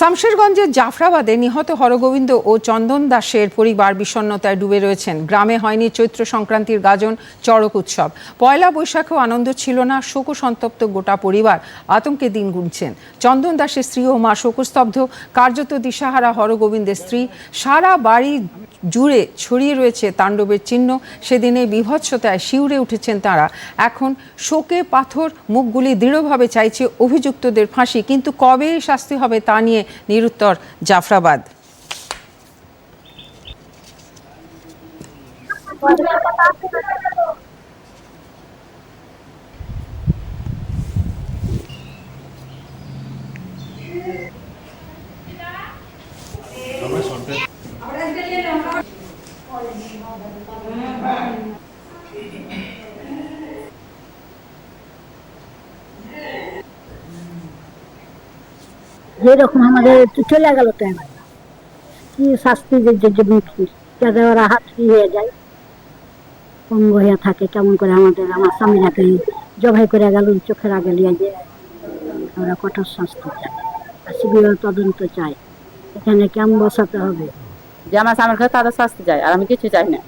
শামশেরগঞ্জের জাফরাবাদে নিহত হরগোবিন্দ ও চন্দন দাসের পরিবার বিষণ্নতায় ডুবে রয়েছেন। গ্রামে হয়নি চৈত্র সংক্রান্তির গাজন চড়ক উৎসব। পয়লা বৈশাখেও আনন্দ ছিল না, শোকসন্তপ্ত গোটা পরিবার। আতঙ্কে দিন গুনছেন। চন্দন দাসের স্ত্রী ও মা শোকস্তব্ধ। কার্যত দিশাহারা হরগোবিন্দের স্ত্রী। সারা বাড়ি জুড়ে ছড়িয়ে রয়েছে তাণ্ডবের চিহ্ন। সেদিনে বিভৎসতায় শিউরে উঠেছেন তারা। এখন শোকে পাথর মুখগুলি দৃঢ়ভাবে চাইছে অভিযুক্তদের ফাঁসি। কিন্তু কবে শাস্তি হবে তা নিয়ে নিরুত্তর জাফরাবাদ। যেরকম আমাদের চলে গেল কি শাস্তি যে ওরা হাত হয়ে যায়। পঙ্গ হয়ে থাকে, কেমন করে আমাদের আমার স্বামীরাকে জবাই করে গেল, চোখের আগে নিয়ে যে কঠোর শাস্তি আর সিবিআই তদন্ত চায়। এখানে কেমন বসাতে হবে। যে আমার স্বামীর তাদের শাস্তি চাই আর আমি কিছু চাই না।